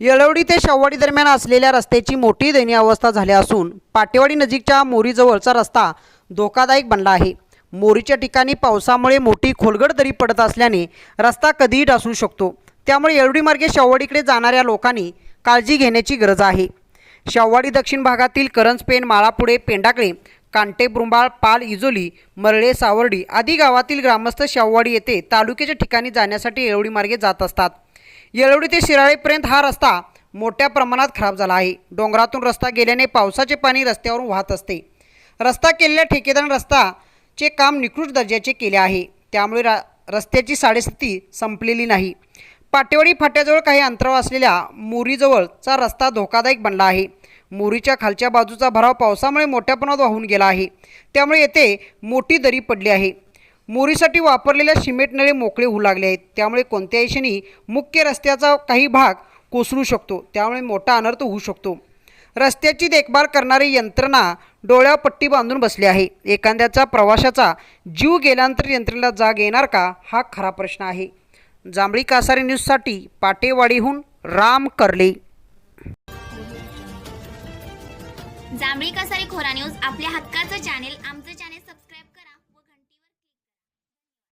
येळवडी ते शाववाडी दरम्यान असलेल्या रस्त्याची मोठी दयनीय अवस्था झाली असून पाटेवाडी नजीकच्या मोरीजवळचा रस्ता धोकादायक बनला आहे. मोरीच्या ठिकाणी पावसामुळे मोठी खोलगड दरी पडत असल्याने रस्ता कधीही ढासळू शकतो. त्यामुळे येळवडी मार्गे शाववाडीकडे जाणाऱ्या लोकांनी काळजी घेण्याची गरज आहे. शाववाडी दक्षिण भागातील करंजपेन माळापुढे पेंडाकडे कांटे ब्रुंबाळ पाल इजोली मरळे सावर्डी आदी गावातील ग्रामस्थ शाववाडी येथे तालुक्याच्या ठिकाणी जाण्यासाठी येळवडी मार्गे जात असतात. येळवडी ते शिराळेपर्यंत हा रस्ता मोठ्या प्रमाणात खराब झाला आहे. डोंगरातून रस्ता गेल्याने पावसाचे पाणी रस्त्यावरून वाहत असते. रस्ता केलेल्या ठेकेदार रस्ताचे काम निकृष्ट दर्जाचे केले आहे. त्यामुळे रा रस्त्याची साडेस्थिती संपलेली नाही. पाटेवाडी फाट्याजवळ काही अंतरावर असलेल्या मोरीजवळचा रस्ता धोकादायक बनला आहे. मोरीच्या खालच्या बाजूचा भराव पावसामुळे मोठ्या प्रमाणात वाहून गेला आहे. त्यामुळे येथे मोठी दरी पडली आहे. मोरीसाठी वापरलेल्या सिमेंट नळे मोकळे होऊ लागले आहेत. त्यामुळे कोणत्याही क्षणी मुख्य रस्त्याचा काही भाग कोसळू शकतो. त्यामुळे मोठा अनर्थ होऊ शकतो. रस्त्याची देखभाल करणारी यंत्रणा डोळ्यावर पट्टी बांधून बसली आहे. एखाद्याचा प्रवाशाचा जीव गेल्यानंतर यंत्रणेला जाग येणार का? हा खरा प्रश्न आहे. जांभळी कासारी न्यूजसाठी पाटेवाडीहून राम करले. जांभळी कसारी खोरा न्यूज आपल्या हक्काचं चॅनेल आम